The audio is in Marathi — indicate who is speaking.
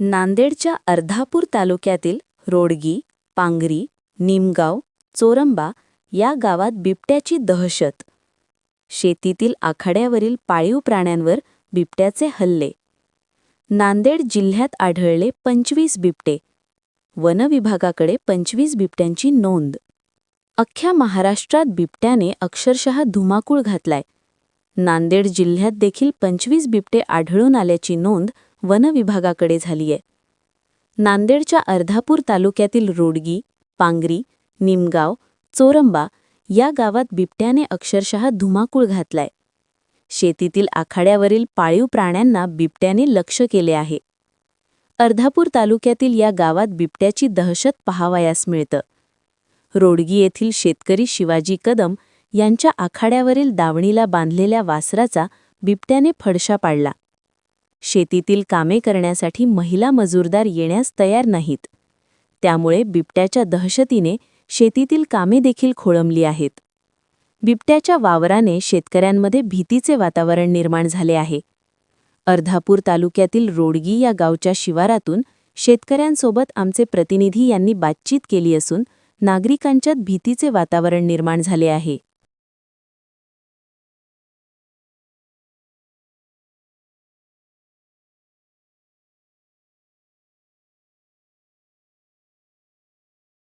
Speaker 1: नांदेडच्या अर्धापूर तालुक्यातील रोडगी पांगरी निमगाव चोरंबा या गावात बिबट्याची दहशत. शेतीतील आखाड्यावरील पाळीव प्राण्यांवर बिबट्याचे हल्ले. नांदेड जिल्ह्यात आढळले पंचवीस बिबटे. वनविभागाकडे पंचवीस बिबट्यांची नोंद. अख्ख्या महाराष्ट्रात बिबट्याने अक्षरशः धुमाकूळ घातलाय. नांदेड जिल्ह्यात देखील पंचवीस बिबटे आढळून आल्याची नोंद वनविभागाकडे झालीय. नांदेडच्या अर्धापूर तालुक्यातील रोडगी पांगरी निमगाव चोरंबा या गावात बिबट्याने अक्षरशः धुमाकूळ घातलाय. शेतीतील आखाड्यावरील पाळीव प्राण्यांना बिबट्याने लक्ष केले आहे. अर्धापूर तालुक्यातील या गावात बिबट्याची दहशत पहावयास मिळतं. रोडगी येथील शेतकरी शिवाजी कदम यांच्या आखाड्यावरील दावणीला बांधलेल्या वासराचा बिबट्याने फडशा पाडला. शेतीतील कामे करण्यासाठी महिला मजूरदार येण्यास तयार नाहीत. त्यामुळे बिबट्याच्या दहशतीने शेतीतील कामे देखील खोळंबली आहेत. बिबट्याच्या वावराने शेतकऱ्यांमध्ये भीतीचे वातावरण निर्माण झाले आहे. अर्धापूर तालुक्यातील रोडगी या गावच्या शिवारातून शेतकऱ्यांसोबत आमचे प्रतिनिधी यांनी बातचीत केली असून नागरिकांच्यात भीतीचे वातावरण निर्माण झाले आहे.